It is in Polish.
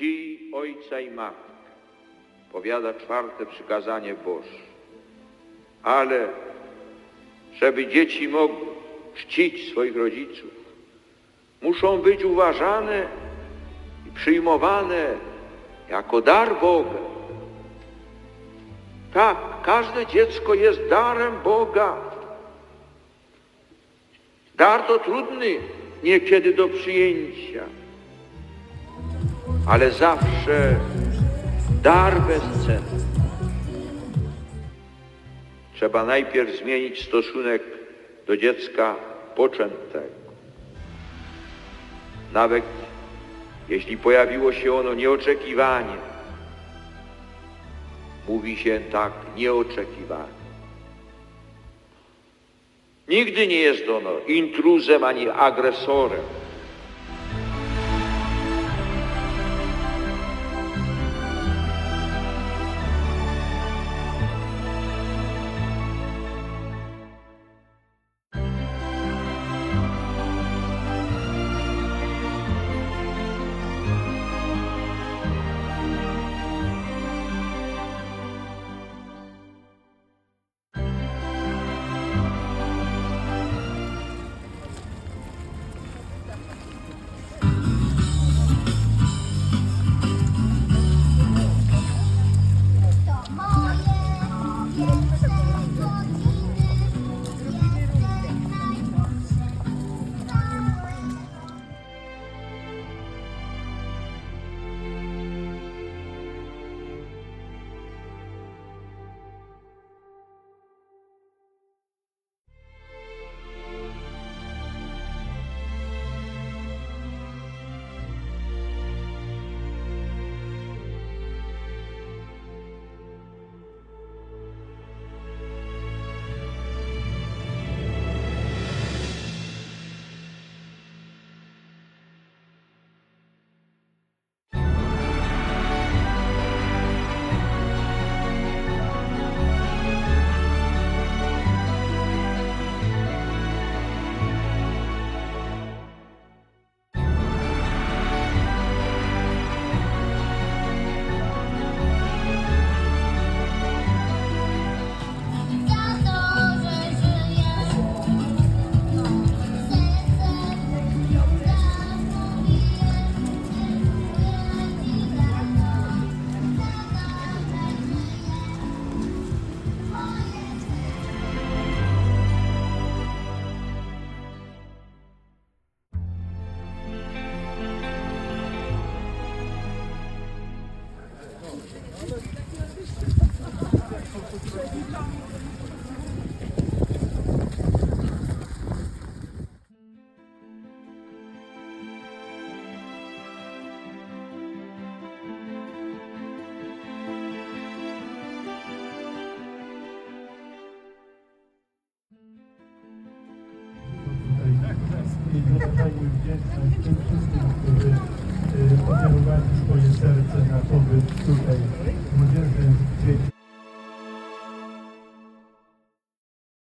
Czci ojca i matkę, powiada czwarte przykazanie Boże. Ale żeby dzieci mogły czcić swoich rodziców, muszą być uważane i przyjmowane jako dar Boga. Tak, każde dziecko jest darem Boga. Dar to trudny niekiedy do przyjęcia, ale zawsze dar bezcenny. Trzeba najpierw zmienić stosunek do dziecka poczętego. Nawet jeśli pojawiło się ono nieoczekiwanie, mówi się tak nieoczekiwanie. Nigdy nie jest ono intruzem ani agresorem. Thank you. Wdzięczność tym wszystkim, którzy y, ofiarowali swoje serce na pobyt tutaj